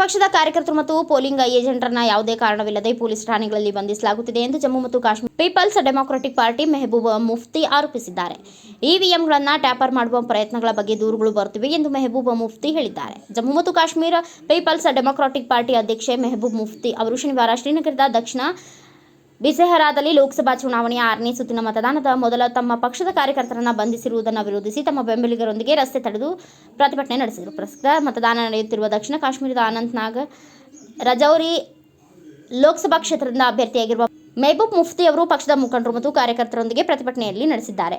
ಪಕ್ಷದ ಕಾರ್ಯಕರ್ತರು ಮತ್ತು ಪೋಲಿಂಗ್ ಏಜೆಂಟರನ್ನ ಯಾವುದೇ ಕಾರಣವಿಲ್ಲದೆ ಪೊಲೀಸ್ ಠಾಣೆಗಳಲ್ಲಿ ಬಂಧಿಸಲಾಗುತ್ತಿದೆ ಎಂದು ಜಮ್ಮು ಮತ್ತು Kashmir peoples democratic party Mehbooba Mufti ಆರೋಪಿಸಿದ್ದಾರೆ. ಇವಿಎಂಗಳನ್ನ ಟ್ಯಾಪರ್ ಮಾಡುವ ಪ್ರಯತ್ನಗಳ ಬಗ್ಗೆ ದೂರುಗಳು ಬರುತ್ತಿವೆ ಎಂದು ಮೆಹಬೂಬ್ ಮುಫ್ತಿ ಹೇಳಿದ್ದಾರೆ. ಜಮ್ಮು ಮತ್ತು ಕಾಶ್ಮೀರ ಪೀಪಲ್ಸ್ ಡೆಮಾಕ್ರೆಟಿಕ್ ಪಾರ್ಟಿ ಅಧ್ಯಕ್ಷೆ ಮೆಹಬೂಬ್ ಮುಫ್ತಿ ಅವರು ಶನಿವಾರ ಶ್ರೀನಗರದ ದಕ್ಷಿಣ ಬಿಸೆಹರಾದಲ್ಲಿ ಲೋಕಸಭಾ ಚುನಾವಣೆಯ ಆರನೇ ಸುತ್ತಿನ ಮತದಾನದ ಮೊದಲ ತಮ್ಮ ಪಕ್ಷದ ಕಾರ್ಯಕರ್ತರನ್ನು ಬಂಧಿಸಿರುವುದನ್ನು ವಿರೋಧಿಸಿ ತಮ್ಮ ಬೆಂಬಲಿಗರೊಂದಿಗೆ ರಸ್ತೆ ತಡೆದು ಪ್ರತಿಭಟನೆ ನಡೆಸಿದರು. ಪ್ರಸ್ತುತ ಮತದಾನ ನಡೆಯುತ್ತಿರುವ ದಕ್ಷಿಣ ಕಾಶ್ಮೀರದ ಅನಂತ್ನಾಗ್ ರಜೌರಿ ಲೋಕಸಭಾ ಕ್ಷೇತ್ರದಿಂದ ಅಭ್ಯರ್ಥಿಯಾಗಿರುವ ಮೆಹಬೂಬ್ ಮುಫ್ತಿ ಅವರು ಪಕ್ಷದ ಮುಖಂಡರು ಮತ್ತು ಕಾರ್ಯಕರ್ತರೊಂದಿಗೆ ಪ್ರತಿಭಟನೆಯಲ್ಲಿ ನಡೆಸಿದ್ದಾರೆ.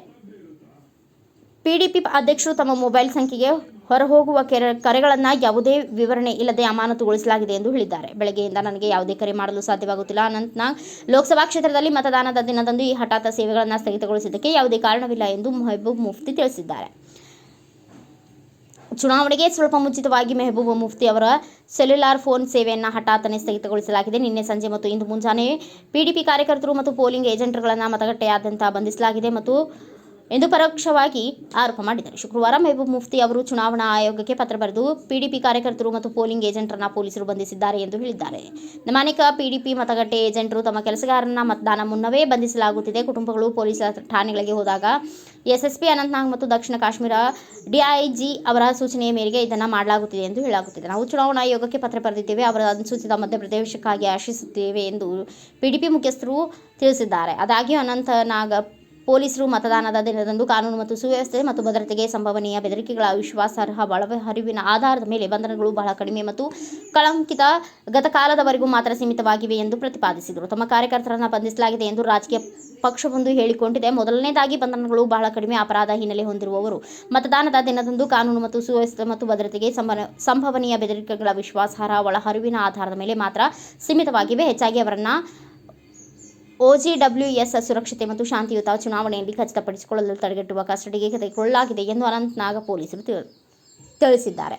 ಪಿಡಿಪಿ ಅಧ್ಯಕ್ಷರು ತಮ್ಮ ಮೊಬೈಲ್ ಸಂಖ್ಯೆಗೆ ಹೊರಹೋಗುವ ಕೆರೆ, ಕರೆಗಳನ್ನು ಯಾವುದೇ ವಿವರಣೆ ಇಲ್ಲದೆ ಅಮಾನತುಗೊಳಿಸಲಾಗಿದೆ ಎಂದು ಹೇಳಿದ್ದಾರೆ. ಬೆಳಗ್ಗೆಯಿಂದ ನನಗೆ ಯಾವುದೇ ಕರೆ ಮಾಡಲು ಸಾಧ್ಯವಾಗುತ್ತಿಲ್ಲ. ಅನಂತನಾಗ್ ಲೋಕಸಭಾ ಕ್ಷೇತ್ರದಲ್ಲಿ ಮತದಾನದ ದಿನದಂದು ಈ ಹಠಾತ್ ಸೇವೆಗಳನ್ನು ಸ್ಥಗಿತಗೊಳಿಸಿದ್ದಕ್ಕೆ ಯಾವುದೇ ಕಾರಣವಿಲ್ಲ ಎಂದು ಮೆಹಬೂಬ್ ಮುಫ್ತಿ ತಿಳಿಸಿದ್ದಾರೆ. ಚುನಾವಣೆಗೆ ಸ್ವಲ್ಪ ಮುಂಚಿತವಾಗಿ ಮೆಹಬೂಬ್ ಮುಫ್ತಿ ಅವರ ಸೆಲ್ಯುಲಾರ್ ಫೋನ್ ಸೇವೆಯನ್ನು ಹಠಾತ್ತನೆ ಸ್ಥಗಿತಗೊಳಿಸಲಾಗಿದೆ. ನಿನ್ನೆ ಸಂಜೆ ಮತ್ತು ಇಂದು ಮುಂಜಾನೆ ಪಿಡಿಪಿ ಕಾರ್ಯಕರ್ತರು ಮತ್ತು ಪೋಲಿಂಗ್ ಏಜೆಂಟ್ಗಳನ್ನು ಮತಗಟ್ಟೆಯಾದ್ಯಂತ ಬಂಧಿಸಲಾಗಿದೆ ಮತ್ತು ಎಂದು ಪರೋಕ್ಷವಾಗಿ ಆರೋಪ ಮಾಡಿದ್ದಾರೆ. ಶುಕ್ರವಾರ ಮೆಹಬೂಬ್ ಮುಫ್ತಿ ಅವರು ಚುನಾವಣಾ ಆಯೋಗಕ್ಕೆ ಪತ್ರ ಬರೆದು ಪಿಡಿಪಿ ಕಾರ್ಯಕರ್ತರು ಮತ್ತು ಪೋಲಿಂಗ್ ಏಜೆಂಟರನ್ನ ಪೊಲೀಸರು ಬಂಧಿಸಿದ್ದಾರೆ ಎಂದು ಹೇಳಿದ್ದಾರೆ. ನಮಾನಿಕ ಪಿಡಿಪಿ ಮತಗಟ್ಟೆ ಏಜೆಂಟರು ತಮ್ಮ ಕೆಲಸಗಾರರನ್ನ ಮತದಾನ ಮುನ್ನವೇ ಬಂಧಿಸಲಾಗುತ್ತಿದೆ. ಕುಟುಂಬಗಳು ಪೊಲೀಸ್ ಠಾಣೆಗಳಿಗೆ ಹೋದಾಗ ಎಸ್ಎಸ್ಪಿ ಅನಂತನಾಗ್ ಮತ್ತು ದಕ್ಷಿಣ ಕಾಶ್ಮೀರ ಡಿಐಜಿ ಅವರ ಸೂಚನೆಯ ಮೇರೆಗೆ ಇದನ್ನು ಮಾಡಲಾಗುತ್ತಿದೆ ಎಂದು ಹೇಳಲಾಗುತ್ತಿದೆ. ನಾವು ಚುನಾವಣಾ ಆಯೋಗಕ್ಕೆ ಪತ್ರ ಬರೆದಿದ್ದೇವೆ. ಅವರ ಅನುಸೂಚಿತ ಮಧ್ಯಪ್ರದೇಶಕ್ಕಾಗಿ ಆಶಿಸುತ್ತೇವೆ ಎಂದು ಪಿಡಿಪಿ ಮುಖ್ಯಸ್ಥರು ತಿಳಿಸಿದ್ದಾರೆ. ಆದಾಗ್ಯೂ ಅನಂತನಾಗ್ ಪೊಲೀಸರು ಮತದಾನದ ದಿನದಂದು ಕಾನೂನು ಮತ್ತು ಸುವ್ಯವಸ್ಥೆ ಮತ್ತು ಭದ್ರತೆಗೆ ಸಂಭವನೀಯ ಬೆದರಿಕೆಗಳ ವಿಶ್ವಾಸಾರ್ಹ ಒಳಹರಿವಿನ ಆಧಾರದ ಮೇಲೆ ಬಂಧನಗಳು ಬಹಳ ಕಡಿಮೆ ಮತ್ತು ಕಳಂಕಿತ ಗತಕಾಲದವರೆಗೂ ಮಾತ್ರ ಸೀಮಿತವಾಗಿವೆ ಎಂದು ಪ್ರತಿಪಾದಿಸಿದರು. ತಮ್ಮ ಕಾರ್ಯಕರ್ತರನ್ನು ಬಂಧಿಸಲಾಗಿದೆ ಎಂದು ರಾಜಕೀಯ ಪಕ್ಷವೊಂದು ಹೇಳಿಕೊಂಡಿದೆ. ಮೊದಲನೇದಾಗಿ ಬಂಧನಗಳು ಬಹಳ ಕಡಿಮೆ ಅಪರಾಧ ಹಿನ್ನೆಲೆ ಹೊಂದಿರುವವರು. ಮತದಾನದ ದಿನದಂದು ಕಾನೂನು ಮತ್ತು ಸುವ್ಯವಸ್ಥೆ ಮತ್ತು ಭದ್ರತೆಗೆ ಸಂಭವ ಸಂಭವನೀಯ ಬೆದರಿಕೆಗಳ ವಿಶ್ವಾಸಾರ್ಹ ಒಳಹರಿವಿನ ಆಧಾರದ ಮೇಲೆ ಮಾತ್ರ ಸೀಮಿತವಾಗಿವೆ. ಹೆಚ್ಚಾಗಿ ಅವರನ್ನ ಒಜಿಡಬ್ಲ್ಯೂಎಸ್ ಸುರಕ್ಷತೆ ಮತ್ತು ಶಾಂತಿಯುತ ಚುನಾವಣೆಯಲ್ಲಿ ಖಚಿತಪಡಿಸಿಕೊಳ್ಳಲು ತಡೆಗಟ್ಟುವ ಕಸ್ಟಡಿಗೆ ತೆಗೆದುಕೊಳ್ಳಲಾಗಿದೆ ಎಂದು ಅನಂತನಾಗ ಪೊಲೀಸರು ತಿಳಿ- ತಿಳಿಸಿದ್ದಾರೆ.